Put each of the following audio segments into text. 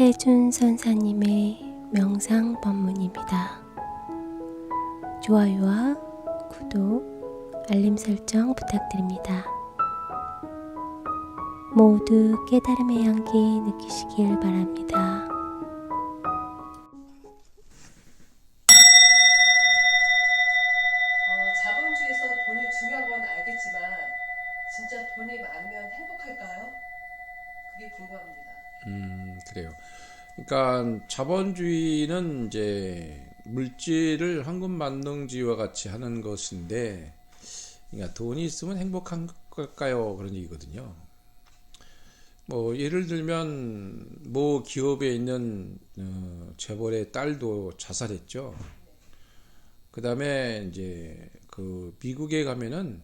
해준 선사님의 명상 법문입니다. 좋아요와 구독, 알림 설정 부탁드립니다. 모두 깨달음의 향기 느끼시길 바랍니다. 그러니까 자본주의는 이제 물질을 황금 만능주의와 같이 하는 것인데, 그러니까 돈이 있으면 행복한 걸까요? 그런 얘기거든요. 뭐 예를 들면 모 기업에 있는 어, 재벌의 딸도 자살했죠. 그 다음에 이제 그 미국에 가면은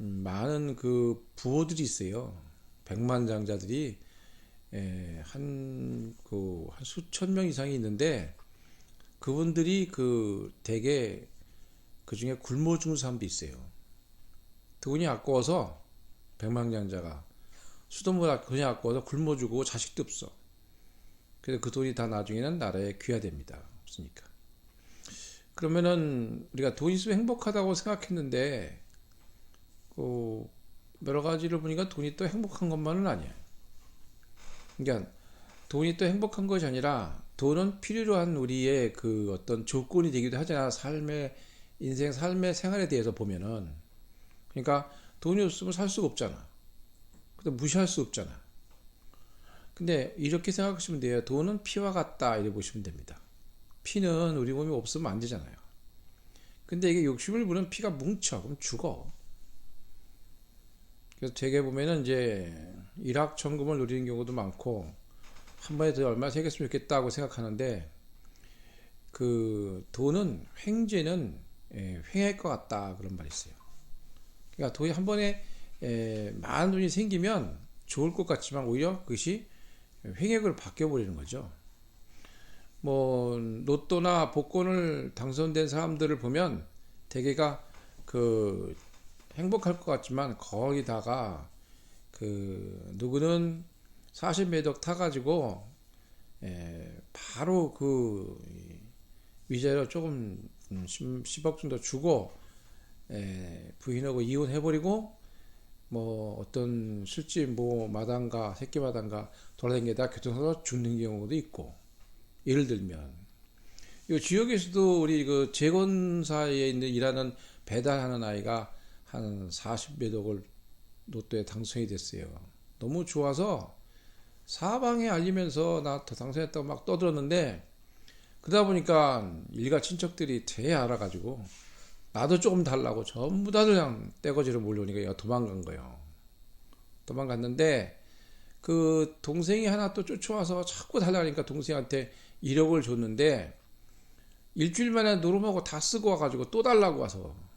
음, 많은 그 부호들이 있어요. 백만장자들이 예, 한, 그, 한 수천 명 이상이 있는데, 그분들이 그, 대개, 그 중에 굶어 죽는 사람도 있어요. 돈이 아까워서, 백만장자가, 수돗물 돈이 아까워서 굶어 죽고 자식도 없어. 그래서 그 돈이 다 나중에는 나라에 귀화됩니다. 없으니까. 그러면은, 우리가 돈 있으면 행복하다고 생각했는데, 그, 여러 가지를 보니까 돈이 또 행복한 것만은 아니에요. 그러니까 돈이 또 행복한 것이 아니라 돈은 필요로 한 우리의 그 어떤 조건이 되기도 하잖아. 삶의 인생 삶의 생활에 대해서 보면은 그러니까 돈이 없으면 살 수가 없잖아. 근데 무시할 수 없잖아. 근데 이렇게 생각하시면 돼요. 돈은 피와 같다 이렇게 보시면 됩니다. 피는 우리 몸에 없으면 안 되잖아요. 근데 이게 욕심을 부는 피가 뭉쳐 그럼 죽어. 그래서 되게 보면은 이제 일확천금을 누리는 경우도 많고 한 번에 더 얼마 세겠으면 좋겠다고 생각하는데 그 돈은 횡재는 예, 횡할 것 같다 그런 말이 있어요. 그러니까 돈이 한 번에 예, 많은 돈이 생기면 좋을 것 같지만 오히려 그것이 횡액으로 바뀌어 버리는 거죠. 뭐 로또나 복권을 당선된 사람들을 보면 대개가 그 행복할 것 같지만 거기다가 그 누구는 40매덕 타가지고 에, 바로 그 위자료 조금 10, 억 정도 주고 에, 부인하고 이혼해버리고 뭐 어떤 술집 뭐 마당가 새끼 마당가 돌아다니다 교통사고 죽는 경우도 있고 예를 들면. 이 지역에서도 우리 그 재건사에 있는 일하는 배달하는 아이가 한 40매덕을 로또에 당선이 됐어요. 너무 좋아서 사방에 알리면서 나더 당선했다고 막 떠들었는데 그러다 보니까 일가 친척들이 대 알아가지고 나도 조금 달라고 전부 다들 그냥 떼거지로 몰려오니까 도망간 거예요. 도망갔는데 그 동생이 하나 또 쫓아와서 자꾸 달라니까 동생한테 1억을 줬는데 일주일 만에 노름하고 다 쓰고 와가지고 또 달라고 와서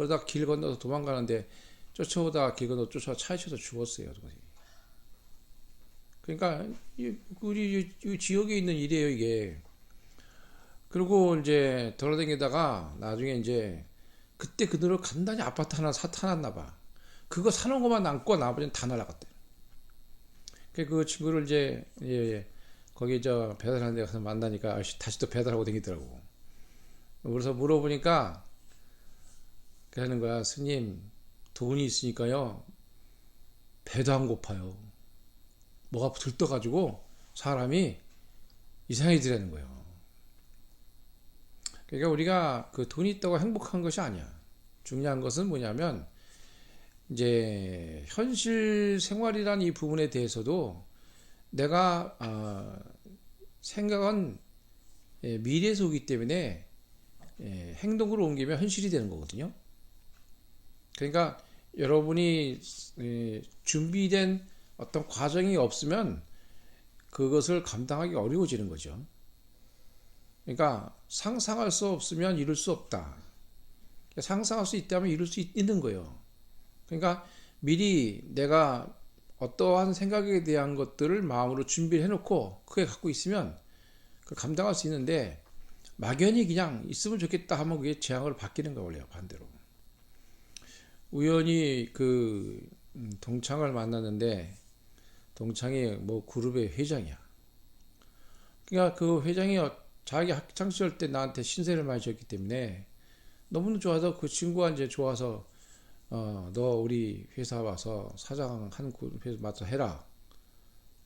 그러다 길 건너서 도망가는데 쫓아오다 길 건너 쫓아 차에 쳐서 죽었어요. 그러니까 우리 지역에 있는 일이에요 이게. 그리고 이제 돌아다니다가 나중에 이제 그때 그대로 간단히 아파트 하나 사타났나 봐. 그거 사는 것만 남고 나머지는 다 날아갔대. 그 친구를 이제 예, 예. 거기 저 배달하는 데 가서 만나니까 다시 또 배달하고 다니더라고. 그래서 물어보니까 그러는 거야. 스님, 돈이 있으니까요. 배도 안 고파요. 뭐가 들떠가지고 사람이 이상해지라는 거예요. 그러니까 우리가 그 돈이 있다고 행복한 것이 아니야. 중요한 것은 뭐냐면 이제 현실 생활이란 이 부분에 대해서도 내가 어, 생각은 예, 미래에서 오기 때문에 예, 행동으로 옮기면 현실이 되는 거거든요. 그러니까 여러분이 예, 준비된 어떤 과정이 없으면 그것을 감당하기 어려워지는 거죠. 그러니까 상상할 수 없으면 이룰 수 없다. 상상할 수 있다면 이룰 수 있는 거예요. 그러니까 미리 내가 어떠한 생각에 대한 것들을 마음으로 준비를 해놓고 크게 갖고 있으면 그 감당할 수 있는데 막연히 그냥 있으면 좋겠다 하면 그게 재앙으로 바뀌는 거 원래요 반대로. 우연히 그 음, 동창을 만났는데 동창이 뭐 그룹의 회장이야. 그러니까 그 회장이 어- 자기 학창 시절 때 나한테 신세를 많이 졌기 때문에 너무 좋아서 그 친구가 이제 좋아서 어, 너 우리 회사 와서 사장 한 회사 맡아 해라.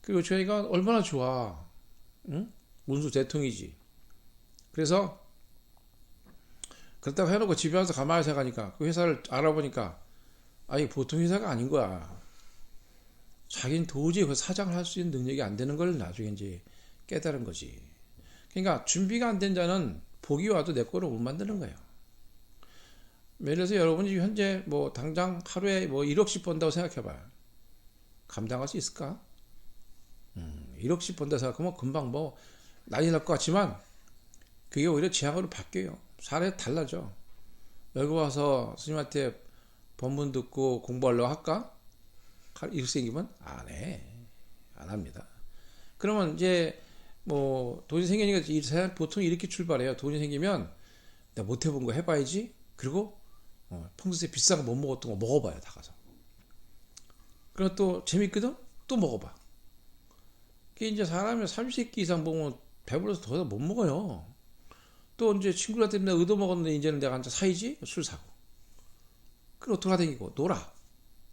그리고 저희가 얼마나 좋아. 응? 문수 대통이지. 그래서 그렇다고 해놓고 집에 와서 가만히 생각하니까 그 회사를 알아보니까 아니 보통 회사가 아닌 거야. 자기는 도저히 그 사장을 할 수 있는 능력이 안 되는 걸 나중에 이제 깨달은 거지. 그러니까 준비가 안 된 자는 복이 와도 내 거를 못 만드는 거예요. 예를 들어서 여러분이 현재 뭐 당장 하루에 뭐 1억씩 번다고 생각해봐요. 감당할 수 있을까? 음, 1억씩 번다 생각하면 금방 뭐 난리 날 것 같지만 그게 오히려 지향으로 바뀌어요. 사례 달라져. 여기 와서 스님한테 법문 듣고 공부하려고 할까? 이렇게 생기면 안 해. 안 합니다. 그러면 이제 뭐 돈이 생기니까 보통 이렇게 출발해요. 돈이 생기면 내가 못 해본 거 해봐야지. 그리고 어, 평소에 비싼 거 못 먹었던 거 먹어봐요. 다 가서. 그리고 또 재밌거든? 또 먹어봐. 그게 이제 사람이 30개 이상 먹으면 배불러서 더 이상 못 먹어요. 또 이제 친구들한테 내가 얻어먹었는데 이제는 내가 앉아 사이지? 술 사고. 그리고 돌아다니고 놀아.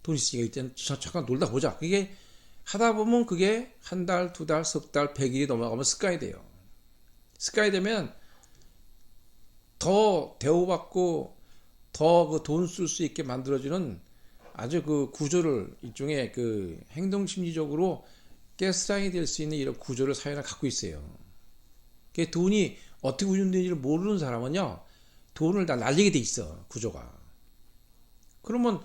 돈 있으니까 저- 잠깐 놀다 보자. 그게 하다 보면 그게 한 달, 두 달, 석 달, 백일이 넘어가면 습관이 돼요. 습관이 되면 더 대우받고 더 그 돈 쓸 수 있게 만들어주는 아주 그 구조를 일종의 그 행동 심리적으로 가스라인이 될 수 있는 이런 구조를 사회는 갖고 있어요. 그 돈이 어떻게 운영되는지를 모르는 사람은요, 돈을 다 날리게 돼 있어, 구조가. 그러면,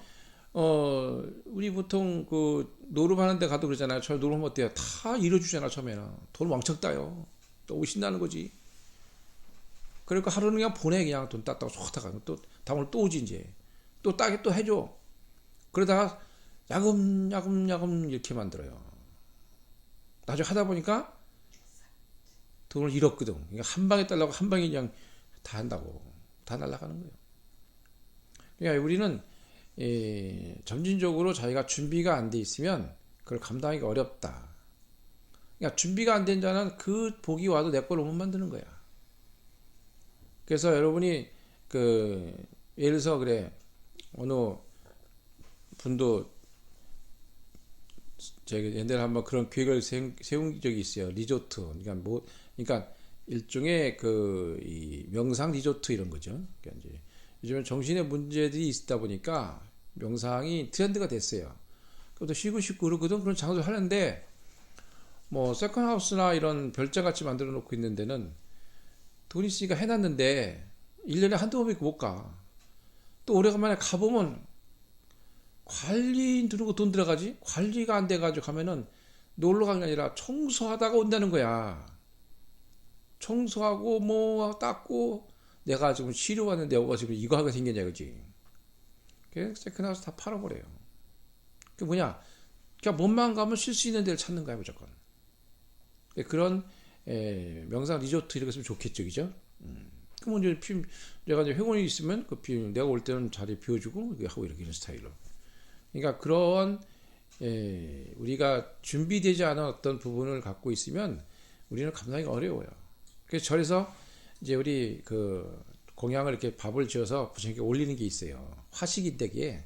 어, 우리 보통 그 노름하는 데 가도 그러잖아요. 저 노름하면 어때요? 다 이뤄주잖아, 처음에는. 돈 왕창 따요. 너무 신나는 거지. 그러니까 하루는 그냥 보내, 그냥 돈 땄다고 좋다가. 또, 다음으로 또 오지, 이제. 또 따게 또 해줘. 그러다가 야금야금 야금 이렇게 만들어요. 나중에 하다 보니까 돈을 잃었거든. 그러니까 한 방에 달라고 한 방에 그냥 다 한다고. 다 날아가는 거예요. 그러니까 우리는 예, 점진적으로 자기가 준비가 안 돼 있으면 그걸 감당하기 어렵다. 그러니까 준비가 안 된 자는 그 복이 와도 내 걸로 못 만드는 거야. 그래서 여러분이 그 예를 들어서 그래 어느 분도 제가 옛날에 한번 그런 계획을 세운 적이 있어요. 리조트. 그러니까 뭐, 그러니까 일종의 그, 이 명상 리조트 이런 거죠. 그러니까 이제 요즘에 정신의 문제들이 있다 보니까 명상이 트렌드가 됐어요. 그것도 쉬고 싶고 그러거든. 그런 장소를 하는데 뭐, 세컨하우스나 이런 별장 같이 만들어 놓고 있는 데는 돈 있으니까 해놨는데 1년에 한두 번밖에 못 가. 또 오래간만에 가보면 관리인 들고 돈 들어가지? 관리가 안 돼가지고 가면은 놀러 가는 게 아니라 청소하다가 온다는 거야. 청소하고 뭐 닦고 내가 지금 쉬러 왔는데 오가 지금 이거 하게 생겼냐 그지? 그래서 세컨하우스 다 팔아버려요. 그 뭐냐? 그냥 몸만 가면 쉴 수 있는 데를 찾는 거야 무조건. 그런 에, 명상 리조트 이렇게 있으면 좋겠죠, 그죠? 음. 그러면 이제 피, 내가 이제 회원이 있으면 그 비, 내가 올 때는 자리 비워주고 하고 이렇게 이런 스타일로. 그러니까 그런 예, 우리가 준비되지 않은 어떤 부분을 갖고 있으면 우리는 감당하기 어려워요. 그래서 절에서 이제 우리 그 공양을 이렇게 밥을 지어서 부처님께 올리는 게 있어요. 화식인데기에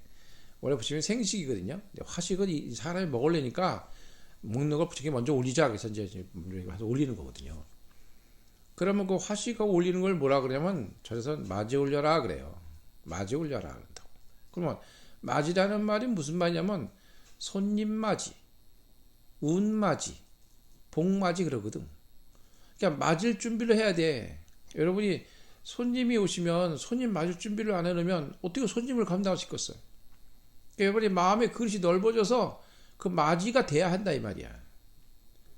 원래 부처님이 생식이거든요. 화식은 이 사람이 먹으려니까 먹는 걸 부처님께 먼저 올리자 그래서 이제 올리는 거거든요. 그러면 그 화식하고 올리는 걸 뭐라 그러냐면 절에서 맞이 올려라 그래요. 맞이 올려라 그런다고. 그러면 맞이라는 말이 무슨 말이냐면 손님 맞이, 운 맞이, 복 맞이 그러거든. 그러니까 맞을 준비를 해야 돼. 여러분이 손님이 오시면 손님 맞을 준비를 안 해놓으면 어떻게 손님을 감당하시겠어요? 그러니까 여러분이 마음의 그릇이 넓어져서 그 맞이가 돼야 한다 이 말이야.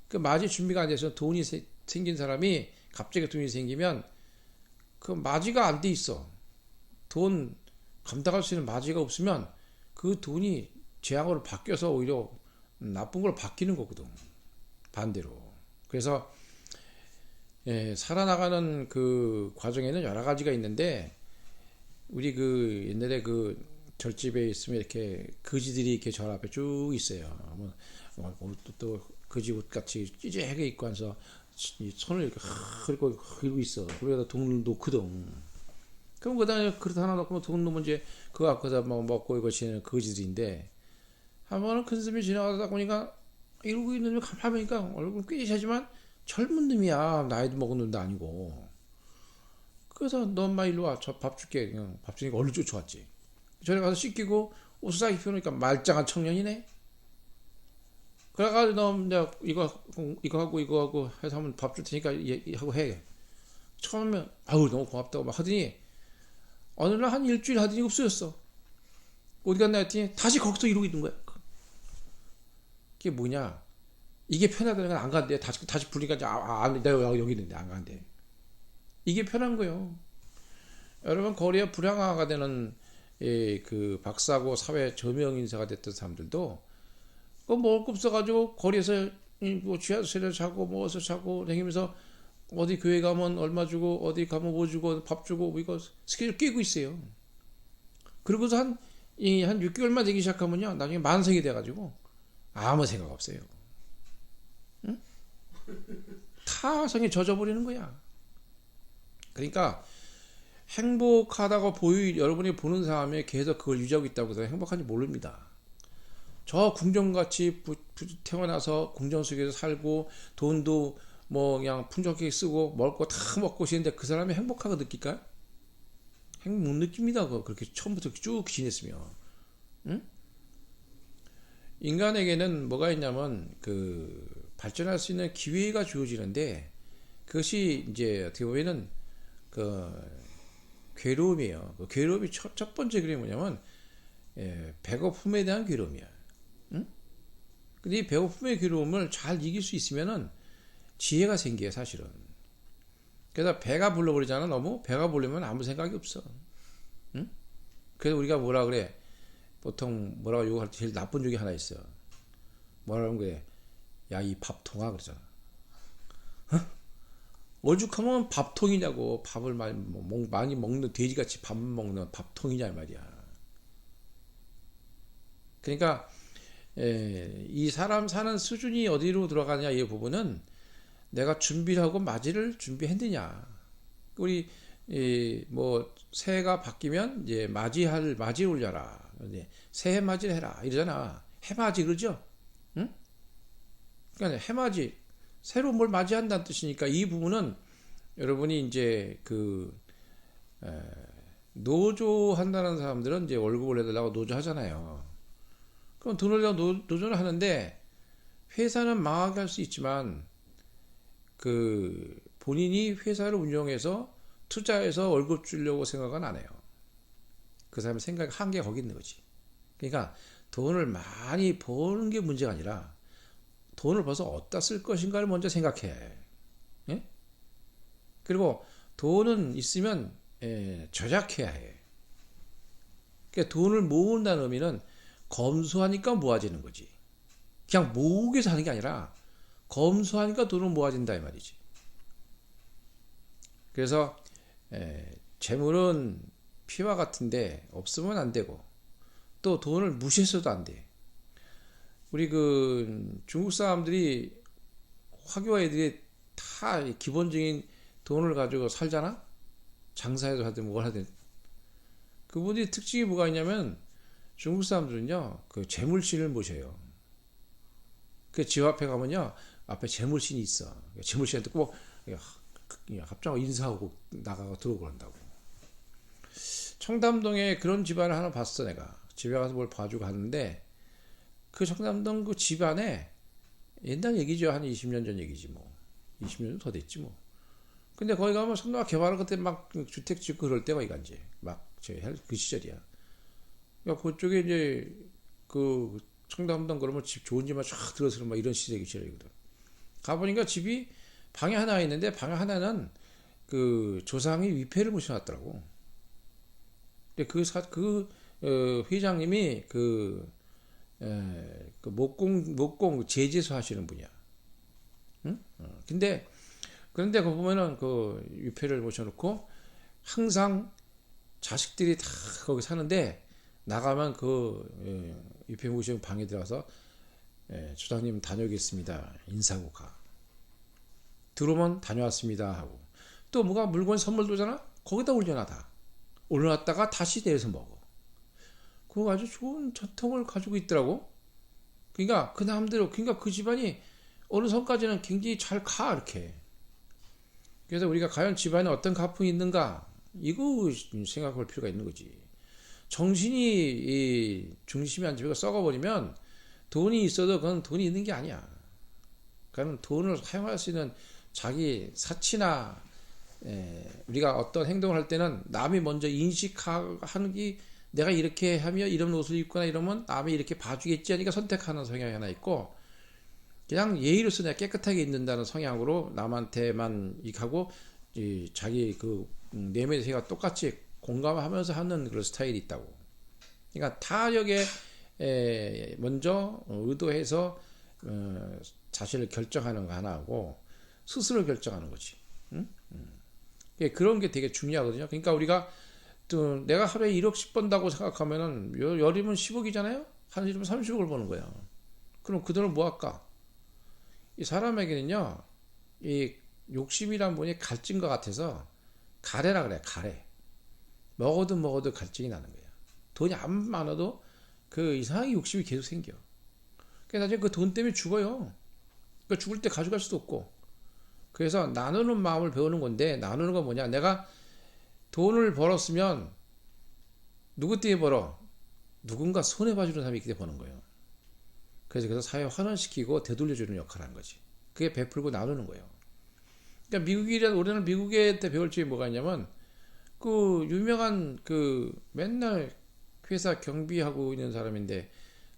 그 맞이 준비가 안 돼서 돈이 세- 생긴 사람이 갑자기 돈이 생기면 그 맞이가 안 돼 있어. 돈 감당할 수 있는 맞이가 없으면 그 돈이 재앙으로 바뀌어서 오히려 나쁜 걸로 바뀌는 거거든. 반대로. 그래서 예, 살아나가는 그 과정에는 여러 가지가 있는데 우리 그 옛날에 그 절집에 있으면 이렇게 거지들이 이렇게 절 앞에 쭉 있어요. 뭐, 뭐, 또, 또 거지 옷 같이 찌재하게 입고 이 손을 이렇게 흐리고 흐리고 있어. 그러다 돈을 놓거든. 그럼 그다음에 그릇 하나 놓고 돈 놓으면 이제 그거 갖고다 막 먹고 이거 지내는 거지들인데 한 번은 큰 스님이 지나가다 보니까 이러고 있는 놈이 가만히 보니까 얼굴 꾀시하지만 젊은 놈이야. 나이도 먹은 놈도 아니고. 그래서 너 엄마 일로 와. 저 밥 줄게. 그냥 밥 주니까 얼른 쫓아왔지. 전에 가서 씻기고 옷을 싹 입혀놓으니까 말짱한 청년이네. 그래가지고 너 내가 이거 이거 하고 이거 하고 해서 하면 밥줄 테니까 얘- 하고 해. 처음에 아우 너무 고맙다고 막 하더니 어느 날 한 일주일 하더니 없어졌어. 어디 갔나 했더니 다시 거기서 이러고 있는 거야. 그게 뭐냐? 이게 편하다는 안 간대. 다시 다시 이제 아, 아, 안, 내가 여기 있는데 안 간대. 이게 편한 거요. 여러분 거리에 불량화가 되는 예, 그 박사고 사회 저명 인사가 됐던 사람들도 그 먹을 거 없어가지고 거리에서 이뭐 지하철에 자고 뭐 어서 자고 다니면서 어디 교회 가면 얼마 주고 어디 가면 뭐 주고 밥 주고 뭐 이거 스케줄 끼고 있어요. 그러고서 한이한 6개월만 되기 시작하면요 나중에 만성이 돼가지고 아무 생각 없어요. 응? 타성에 젖어버리는 거야. 그러니까 행복하다고 보이 여러분이 보는 사람이 계속 그걸 유지하고 있다고 해서 행복한지 모릅니다. 저 궁정같이 부- 부- 태어나서 궁정 속에서 살고 돈도 뭐 그냥 풍족하게 쓰고 먹을 거 다 먹고 쉬는데 그 사람이 행복하게 느낄까요? 행복 못 느낍니다. 그거 그렇게 처음부터 쭉 지냈으면. 응? 인간에게는 뭐가 있냐면 그 발전할 수 있는 기회가 주어지는데 그것이 이제 어떻게 보면은 그 괴로움이에요. 그 괴로움이 첫, 첫 번째 괴로움이 뭐냐면 예, 배고픔에 대한 괴로움이야. 응? 근데 이 배고픔의 괴로움을 잘 이길 수 있으면은 지혜가 생겨요, 사실은. 그래서 배가 불러버리잖아, 너무. 배가 부르면 아무 생각이 없어. 응? 그래서 우리가 뭐라 그래? 보통 뭐라고 욕할 때 제일 나쁜 욕이 하나 있어. 뭐라고 그래? 야, 이 밥통아, 그러잖아. 오죽하면 밥통이냐고 밥을 많이, 먹- 많이 먹는 돼지같이 밥 먹는 밥통이냐 이 말이야. 그러니까 에, 이 사람 사는 수준이 어디로 들어가냐 이 부분은 내가 준비를 하고 맞이를 준비했느냐. 우리 이, 뭐 새해가 바뀌면 이제 맞이할 맞이 올려라. 이제 새해 맞이를 해라 이러잖아. 해맞이 그러죠? 응? 그러니까 해맞이 새로 뭘 맞이한다는 뜻이니까 이 부분은 여러분이 이제 그 에, 노조 한다는 사람들은 이제 월급을 내달라고 노조 하잖아요. 그럼 돈을 내고 노, 노조를 하는데 회사는 망하게 할 수 있지만 그 본인이 회사를 운영해서 투자해서 월급 주려고 생각은 안 해요. 그 사람의 생각 한계가 거기 있는 거지. 그러니까 돈을 많이 버는 게 문제가 아니라 돈을 벌써 어디다 쓸 것인가를 먼저 생각해. 예? 그리고 돈은 있으면 예, 절약해야 해. 그러니까 돈을 모은다는 의미는 검소하니까 모아지는 거지. 그냥 모으게 하는 게 아니라 검소하니까 돈을 모아진다 이 말이지. 그래서 에, 재물은 피와 같은데 없으면 안 되고 또 돈을 무시해서도 안 돼. 우리 그 중국 사람들이 화교 애들이 다 기본적인 돈을 가지고 살잖아. 장사해도 하든 뭘 하든. 그분들이 특징이 뭐가 있냐면 중국 사람들은요 그 재물신을 모셔요. 그 집 앞에 가면요 앞에 재물신이 있어. 재물신한테 꼭 합장하고 인사하고 나가고 들어오고 한다고. 청담동에 그런 집안을 하나 봤어 내가. 집에 가서 뭘 봐주고 갔는데 그 청담동 그 집안에 옛날 얘기죠 한 20년 전 얘기지 뭐 20년 더 됐지 뭐. 근데 거기 가면 선도가 개발할 그때 막 주택 짓고 그럴 때가 이제 막그 시절이야. 야 그쪽에 이제 그 청담동 그러면 집 좋은 집만 쫙 들어서는 막 이런 시대기 시절이거든. 가보니까 집이 방에 하나 있는데 방에 하나는 그 조상이 위패를 모셔놨더라고. 근데 그 사, 그, 어, 회장님이 그, 에, 그 목공, 목공 제재소 하시는 분이야. 응? 어, 근데, 그런데 그 보면은 그 위패를 모셔놓고 항상 자식들이 다 거기 사는데 나가면 그 예, 위패 모시는 방에 들어가서 예, 주장님 다녀오겠습니다. 인사하고 가. 들어오면 다녀왔습니다 하고 또 뭐가 물건 선물 도잖아 거기다 올려놔 다 올려놨다가 다시 내서 먹어 그거 아주 좋은 전통을 가지고 있더라고. 그러니까 그 남대로 그러니까 그 집안이 어느 선까지는 굉장히 잘 가 이렇게. 그래서 우리가 과연 집안에 어떤 가풍이 있는가? 이거 생각할 필요가 있는 거지. 정신이 이 중심이 안 잡히고 썩어버리면 돈이 있어도 그건 돈이 있는 게 아니야. 그건 돈을 사용할 수 있는 자기 사치나 에, 우리가 어떤 행동을 할 때는 남이 먼저 인식하는 게 내가 이렇게 하며 이런 옷을 입거나 이러면 남이 이렇게 봐주겠지 하니까 선택하는 성향이 하나 있고 그냥 예의로서 내가 깨끗하게 입는다는 성향으로 남한테만 이하고 이 자기 그 내면의 세가 똑같이 공감하면서 하는 그런 스타일이 있다고. 그러니까 타력에 에, 먼저 의도해서 어, 자신을 결정하는 거 하나하고 스스로 결정하는 거지. 응? 음. 그런 게 되게 중요하거든요. 그러니까 우리가 또 내가 하루에 1억씩 번다고 생각하면은 여- 열이면 10억이잖아요. 한 일이면 30억을 버는 거야. 그럼 그 돈을 뭐 할까? 이 사람에게는요, 이 욕심이란 분이 갈증 것 같아서 가래라 그래, 가래. 먹어도 먹어도 갈증이 나는 거야. 돈이 안 많아도 그 이상하게 욕심이 계속 생겨. 그래서 나중에 그 돈 때문에 죽어요. 그러니까 죽을 때 가져갈 수도 없고. 그래서 나누는 마음을 배우는 건데, 나누는 건 뭐냐? 내가 돈을 벌었으면 누구 때문에 벌어? 누군가 손해봐주는 사람이 있기 때문에 버는 거예요. 그래서 그래서 사회 환원시키고 되돌려주는 역할을 하는 거지. 그게 베풀고 나누는 거예요. 그러니까 미국이란 우리는 미국에 때 배울 점이 뭐가 있냐면 그 유명한 그 맨날 회사 경비하고 있는 사람인데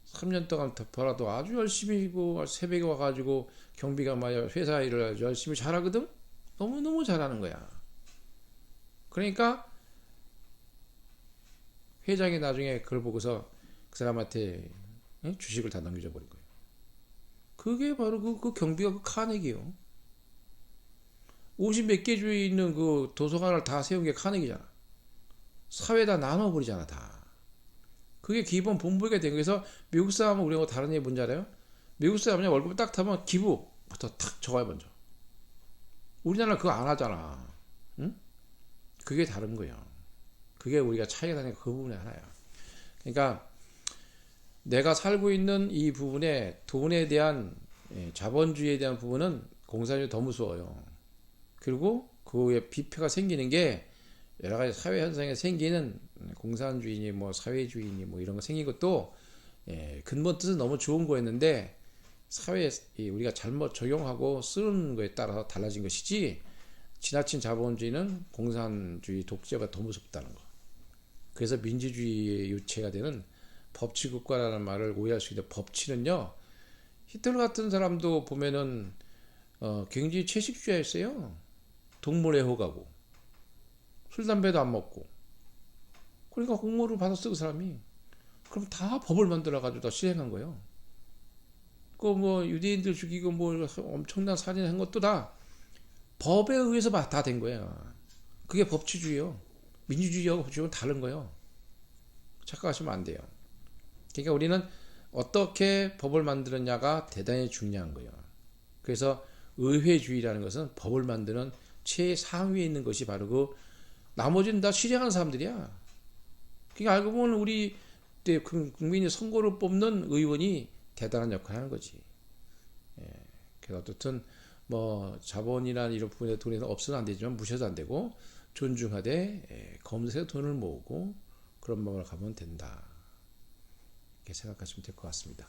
3년 동안 더 벌어도 아주 열심히 고 새벽에 와가지고 경비가 막 회사 일을 열심히 잘하거든. 너무 너무 잘하는 거야. 그러니까 회장이 나중에 그걸 보고서 그 사람한테 응? 주식을 다 넘겨줘 버린 거예요. 그게 바로 그, 그 경비가 그 카네기요. 50몇 개 주에 있는 그 도서관을 다 세운 게 카네기잖아. 사회에다 나눠버리잖아, 다. 그게 기본 본부가 된 거에서 미국 사람은 우리하고 다른 게 뭔지 알아요? 미국 사람은 월급 딱 타면 기부부터 탁 적어요, 먼저. 우리나라 그거 안 하잖아. 응? 그게 다른 거예요. 그게 우리가 차이가 나는 그 부분의 하나야. 그러니까 내가 살고 있는 이 부분에 돈에 대한 예, 자본주의에 대한 부분은 공산주의 더 무서워요. 그리고 그에 비표가 생기는 게 여러 가지 사회 현상에 생기는 공산주의니 뭐 사회주의니 뭐 이런 거 생긴 것도 예, 근본 뜻은 너무 좋은 거였는데 사회에 이 우리가 잘못 적용하고 쓰는 거에 따라서 달라진 것이지 지나친 자본주의는 공산주의 독재가 더 무섭다는 거. 그래서 민주주의의 유체가 되는 법치 국가라는 말을 오해할 수 있는 법치는요. 히틀러 같은 사람도 보면은 어, 굉장히 채식주의였어요. 동물 애호가고 술 담배도 안 먹고 그러니까 공모를 받았어 그 사람이 그럼 다 법을 만들어 가지고 다 실행한 거예요. 그 뭐 유대인들 죽이고 뭐 엄청난 살인한 것도 다 법에 의해서 다 된 거예요. 그게 법치주의요. 민주주의하고 법치주의는 다른 거예요. 착각하시면 안 돼요. 그러니까 우리는 어떻게 법을 만들었냐가 대단히 중요한 거예요. 그래서 의회주의라는 것은 법을 만드는 최상위에 있는 것이 바로 그 나머지는 다 실행하는 사람들이야. 그러니까 알고 보면 우리 때 국민이 선거를 뽑는 의원이 대단한 역할을 하는 거지. 예. 그래서 어떻든 뭐 자본이나 이런 부분에 돈이 없어도 안 되지만 무시해도 안 되고 존중하되 예, 검색해 돈을 모으고 그런 방을 가면 된다. 이렇게 생각하시면 될 것 같습니다.